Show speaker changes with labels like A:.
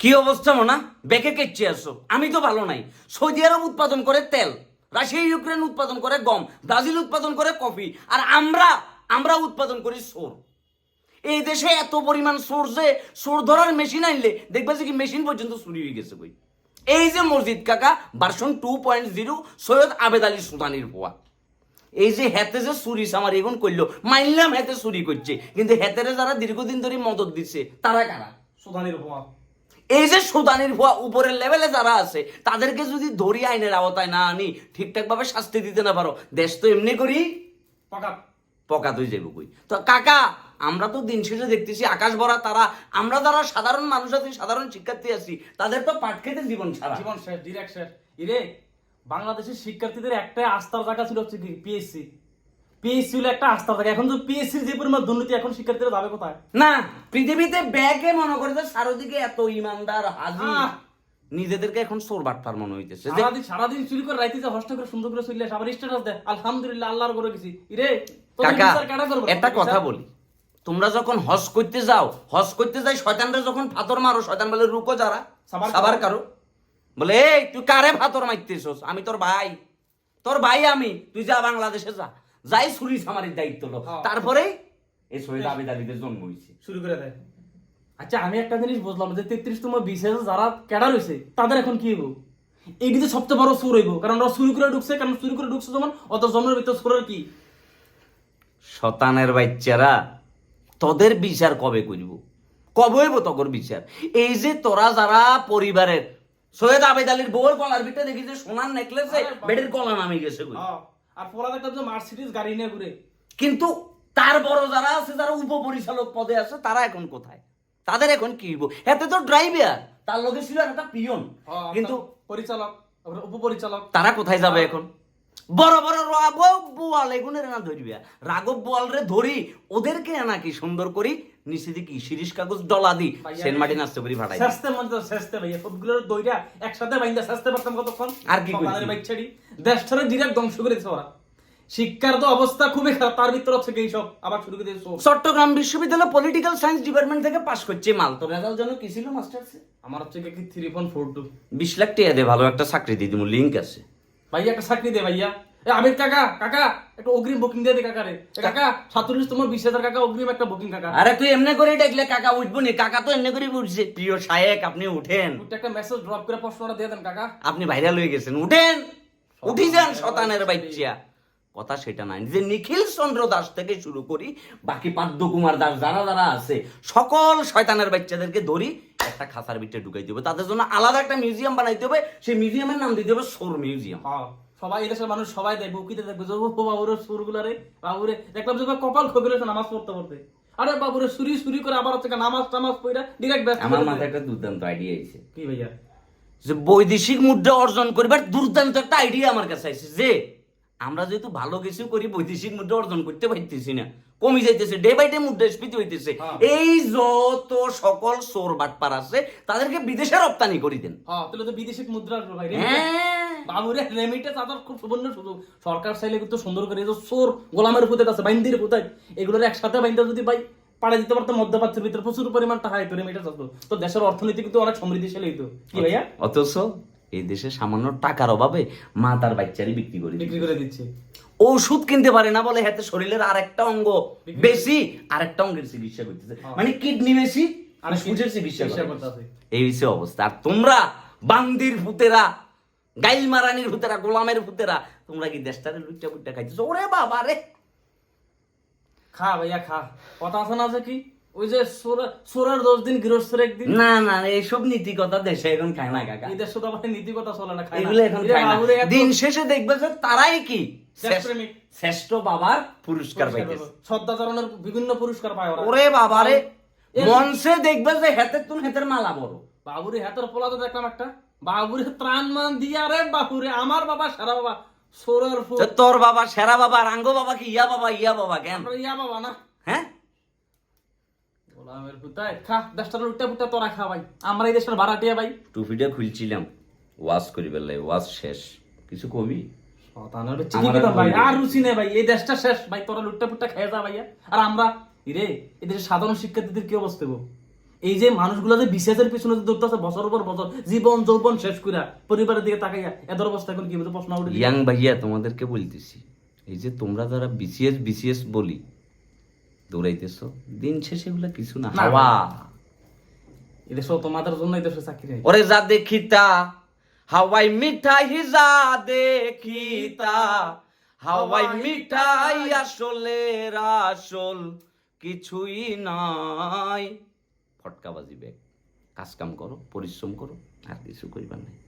A: কি অবস্থা, মোনা? বেকে কেচ্ছে আসো আমি তো ভালো নাই। সৌদি আরব উৎপাদন করে তেল, রাশিয়া, ইউক্রেন উৎপাদন করে গম, ব্রাজিল উৎপাদন করে কফি, আর আমরা আমরা উৎপাদন করি সোর। এই দেশে এত পরিমাণ সোর যে, সোর ধরার মেশিন আনলে দেখবে যে কি মেশিন পর্যন্ত চুরি হয়ে গেছে বই এই যে মসজিদ কাকা version two point zero Syed Abed Ali সুদানির পোয়া। এই যে হেতে যে চুরি সামার এগুন করল মানলাম হেতে চুরি করছে, কিন্তু হেতেরে যারা দীর্ঘদিন ধরে মদত দিচ্ছে তারা কারা?
B: সুদানির হওয়া
A: এই যে সুদানির ভুয়া উপরের লেভেলে যারা আছে তাদেরকে যদি ধরি আইনের আওতায় না আনি ঠিকঠাক ভাবে শাস্তি দিতে না পারো দেশ তো এমনি করি
B: পাকা।
A: তুই যাব কই? তো কাকা আমরা তো দিন শেষে দেখতেছি আকাশ ভরা তারা আমরা যারা সাধারণ মানুষ আছি সাধারণ শিক্ষার্থী আছি তাদের তো পাট খেতে জীবন ছাড়া
B: জীবন শেষ ডিরেক্ট শেষ। ইরে বাংলাদেশের শিক্ষার্থীদের একটাই আস্থার জায়গা ছিল হচ্ছে কি পিএসসি পিএসসি একটা আস্থার জায়গা এখন তো পিএসসির যে পরিমাণ দুর্নীতি এখন শিক্ষার্থীরা যাবে কোথায়?
A: না পৃথিবীতে ব্যাগে মনে করে যে চারোদিকে এত ইমানদার হাজি। নিজেদেরকে এখন বাটপার মনে হইতেছে।
B: সারাদিন সারাদিন চুরি করে রাইতে যে করে সুন্দর করে চলে আসে আবার স্ট্যাটাস দেয়। আলহামদুলিল্লাহ আল্লাহর করে গেছি। তোদের
A: কাকা? একটা কথা বলি। তোমরা যখন হজ করতে যাও হজ করতে যাই শয়তানরা যখন ফাতর মারো শয়তান বলে রুকো যারা
B: সাবার।
A: কারও। বলে এই তুই কারে ফাতর মারতেছস? আমি তোর ভাই। তোর ভাই আমি। তুই যা বাংলাদেশে যা। যাই ছুরি সামারির দায়িত্ব লো।
B: হ্যাঁ।
A: তারপরে এই শহীদ আবিদ আলীদের জন্ম হয়েছে।
B: শুরু করে দেয় আচ্ছা আমি একটা জিনিস বুঝলাম যে তেত্রিশতম বিশেষ যারা ক্যাডার হয়েছে তাদের এখন কি হইব? এইটি তো সবচেয়ে বড় সুর হইব কারণ ওরা চুরি করে ঢুকছে কারণ চুরি করে ঢুকছে যেমন অত জন্মের ভিতর সুরের কি।
A: শতানের বাচ্চারা তোদের বিচার কবে করব? কবে হইব তগর বিচার? এই যে তোরা যারা পরিবারের সৈয়দ আবেদ আলীর বউর গলার ভিতরে দেখি যে সোনার নেকলেসে। বেডের কলা নামে গেছে কই।
B: হ্যাঁ, আর পড়া দেখলাম যে মার্সিডিজ গাড়ি নিয়ে ঘুরে।
A: কিন্তু তার বড় যারা আছে যারা উপপরিচালক পদে আছে তারা এখন কোথায়? তাদের এখন কি হইব? এতে তো ড্রাইভার তার লোকে ছিল একটা পিয়ন।
B: হ্যাঁ,
A: কিন্তু
B: পরিচালক উপপরিচালক।
A: তারা কোথায় যাবে এখন? বড় বড় রাঘব বোয়াল এগুনের না ধরবি। রাঘব বোয়াল রে ধরি ওদেরকে নাকি সুন্দর করি নিচে শিরিষ কাগজ ডলা দি
B: ভাইয়া,
A: সেন মাটি নাচতে করি ভাড়াই
B: শেষতে মধ্যে শেষতে ভাইয়া সবগুলোর দইটা একসাথে বাইন্দা পারতাম কতক্ষণ?
A: আর কি
B: ছাড়ি দেশটারে ধ্বংস করে ওরা। শিক্ষার তো অবস্থা খুবই খারাপ তার ভিতর হচ্ছে কি সব আবার শুরু করে
A: চট্টগ্রাম বিশ্ববিদ্যালয় পলিটিক্যাল সায়েন্স ডিপার্টমেন্ট থেকে পাশ করছে মাল। তো রেজাল্ট যেন কি ছিল মাস্টার্সে
B: আমার হচ্ছে কি থ্রি পয়েন্ট ফোর টু
A: বিশ লাখ টাকা দে ভালো একটা চাকরি দিয়ে দিব লিঙ্ক আছে।
B: ভাইয়া একটা চাকরি দে ভাইয়া। এ আমির কাকা কাকা একটা অগ্রিম বুকিং দিয়ে দে কাকা রে। এ কাকা সাতচল্লিশ তোমার বিশ হাজার কাকা অগ্রিম একটা বুকিং কাকা।
A: আরে তুই এমনি করে দেখলে কাকা উঠবো নি? কাকা তো এমনি করে উঠছে। প্রিয় আপনি উঠেন।
B: একটা মেসেজ ড্রপ করে প্রশ্নটা দিয়ে দেন কাকা।
A: আপনি ভাইরাল হয়ে গেছেন। উঠেন। উঠি যান শতানের বাচ্চা। কথা সেটা নাই। যে নিখিল চন্দ্র দাস থেকে শুরু করি বাকি পাদ্য কুমার দাস যারা যারা আছে সকল শয়তানের বাচ্চাদেরকে ধরি একটা খাসার ভিতরে ঢুকাই দেবে। তাদের জন্য আলাদা একটা মিউজিয়াম বানাইতে হবে। সেই মিউজিয়ামের নাম দিতে হবে সোর মিউজিয়াম
B: হ্যাঁ। সবাই এদেশের মানুষ সবাই দেখবে উকিতে দেখবে যে ও বাবুরে সুরগুলারে বাবুরে। দেখলাম যে কপাল খবিলে নামাজ পড়তে পড়তে। আরে বাবুরে সুরি সুরি করে আবার হচ্ছে নামাজ টামাজ পড়া ডিরেক্ট ব্যস্ত
A: আমার মাথায় একটা দুর্দান্ত আইডিয়া আছে
B: কি ভাইয়া?
A: যে বৈদেশিক মুদ্রা অর্জন করবার দুর্দান্ত একটা আইডিয়া আমার কাছে আছে যে আমরা যেহেতু ভালো কিছু করি বৈদেশিক মুদ্রা অর্জন করতে পারতেছি না। কমে যাইতেছে ডে বাই ডে মুদ্রাস্ফীতি হইতেছে।
B: হ্যাঁ।
A: এই যত সকল সোর বাটপার আছে তাদেরকে বিদেশে রপ্তানি করে দেন।
B: হ্যাঁ তাহলে তো বিদেশি মুদ্রা
A: হ্যাঁ।
B: বাবুরে রেমিটে তাদের খুব সুবর্ণ সুযোগ। সরকার চাইলে কিন্তু সুন্দর করে এই যে চোর গোলামের পুঁতে আছে বাইন্দির পুঁতায় এগুলোর একসাথে বাইন্দা যদি ভাই পাড়ে দিতে পারতো মধ্যপ্রাচ্যের ভিতরে প্রচুর পরিমাণ টাকা হইতো রেমিটে আসতো তো দেশের অর্থনীতি কিন্তু অনেক সমৃদ্ধিশালী হইতো। কি ভাইয়া?
A: অথচ এই দেশে সামান্য টাকার অভাবে মা তার বাচ্চারই বিক্রি করে
B: বিক্রি করে দিচ্ছে।
A: ওষুধ কিনতে পারে না বলে হাতে শরীরের আরেকটা অঙ্গ। বেশি আরেকটা অঙ্গের চিকিৎসা করতেছে।
B: হ্যাঁ।
A: মানে কিডনি বেশি
B: আর
A: সুজের চিকিৎসা। এই হচ্ছে অবস্থা। আর তোমরা বান্দির ভূতেরা গাইল মারানির ভূতেরা গোলামের ভূতেরা তোমরা কি দেশটারে লুচ্চা বুচ্চা খাইতেছো? ওরে বাবা রে!
B: খা ভাইয়া খা। কথা আছে না যে কি? ওই যে সোরা- সোরার দশ দিন গৃহস্থের একদিন।
A: না না এইসব নীতি কথা দেশে এখন খায় না কাকা।
B: আবার নীতি কথা চলে না খায়
A: এগুলো এখন খায় না। দিন শেষে দেখবে যে তারাই কি? শ্রেষ্ঠ বাবার পুরস্কার পাইতেছে।
B: শ্রদ্ধাচরণের বিভিন্ন পুরস্কার পায় ওরা।
A: ওরে বাবারে মনসে দেখবে যে হেতের তুন হেতের মালা বড়।
B: বাবুরে হাতের পোলা তো দেখলাম একটা। বাবুরে ত্রাণ মান দিয়া রে বাবুরে আমার বাবা সারা বাবা সোরার ফুল।
A: তোর বাবা সেরা বাবা রাঙ্গো বাবা কি ইয়া বাবা ইয়া বাবা কেন?
B: আমরা ইয়া বাবা না।
A: হ্যাঁ?
B: গোলামের পুতায় খা দেশটার উল্টা পুটা তোরা খা ভাই। আমরা এই দেশের ভাড়াটিয়া ভাই।
A: টুপিটা খুলছিলাম ওয়াজ করি বেলে ওয়াজ শেষ। কিছু কবি?
B: শতানের
A: আমার
B: কি
A: আর
B: ভাই আর রুচি নেই ভাই এই দেশটা শেষ। ভাই তোরা লুট্টা পুট্টা খেয়ে যা ভাইয়া। আর আমরা ইরে এদের সাধারণ শিক্ষার্থীদের কি অবস্থা গো? এই যে মানুষগুলো যে বিশেষের পিছনে দৌড়তেছে বছর পর বছর জীবন যৌবন শেষ কইরা পরিবারের দিকে তাকাইয়া এদের অবস্থা এখন কি বলতে প্রশ্ন উঠে
A: ইয়াং ভাইয়া তোমাদেরকে বলতেছি এই যে তোমরা যারা বিসিএস বিসিএস বলি দৌড়াইতেছ দিন শেষে এগুলা কিছু
B: না
A: হাওয়া।
B: এদেশ তোমাদের জন্য এই দেশে চাকরি নেই।
A: ওরে যা দেখিতা হাওয়াই মিঠাই যা দেখিতা হাওয়াই মিঠাই আসলে আসল কিছুই নাই। ফটকা বাজিবে। কাজ কাম করো পরিশ্রম করো আর কিছু করিবার নাই।